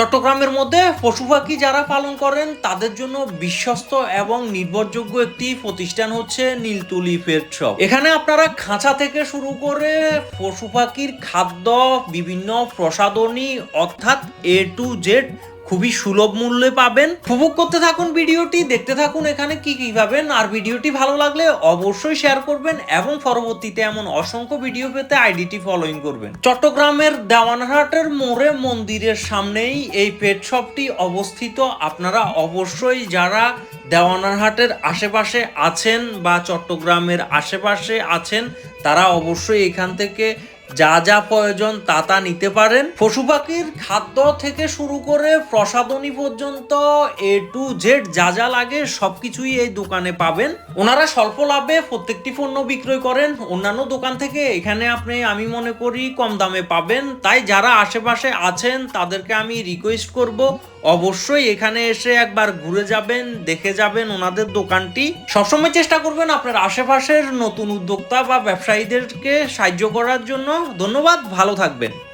চট্টগ্রামের মধ্যে পশু পাখি যারা পালন করেন, তাদের জন্য বিশ্বস্ত এবং নির্ভরযোগ্য একটি প্রতিষ্ঠান হচ্ছে নীলতুলি পেট শপ এখানে আপনারা খাঁচা থেকে শুরু করে পশু পাখির খাদ্য, বিভিন্ন প্রসাধনী, অর্থাৎ এ টু জেড খুবই সুলভ মূল্যে পাবেন। উপভোগ করতে থাকুন ভিডিওটি, দেখতে থাকুন এখানে কি কি পাবেন, আর ভিডিওটি ভালো লাগলে অবশ্যই শেয়ার করবেন এবং পরবর্তীতে এমন অসংখ্য ভিডিও পেতে আইডিটি ফলোইং করবেন। চট্টগ্রামের দেওয়ানহাটের মোড়ে মন্দিরের সামনেই এই পেট শপটি অবস্থিত। আপনারা অবশ্যই যারা দেওয়ানারহাটের আশেপাশে আছেন বা চট্টগ্রামের আশেপাশে আছেন, তারা অবশ্যই এখান থেকে যা যা প্রয়োজন তা তা নিতে পারেন। পশু পাখির খাদ্য থেকে শুরু করে প্রসাদনী পর্যন্ত এ টু জেড যা যা লাগে সবকিছুই এই দোকানে পাবেন। ওনারা স্বল্প লাভে প্রত্যেকটি পণ্য বিক্রয় করেন। অন্যান্য দোকান থেকে এখানে আপনি, আমি মনে করি, কম দামে পাবেন। তাই যারা আশেপাশে আছেন, তাদেরকে আমি রিকোয়েস্ট করব অবশ্যই এখানে এসে একবার ঘুরে যাবেন, দেখে যাবেন ওনাদের দোকানটি। সবসময় চেষ্টা করবেন আপনার আশেপাশের নতুন উদ্যোক্তা বা ব্যবসায়ীদেরকে সাহায্য করার জন্য। ধন্যবাদ, ভালো থাকবেন।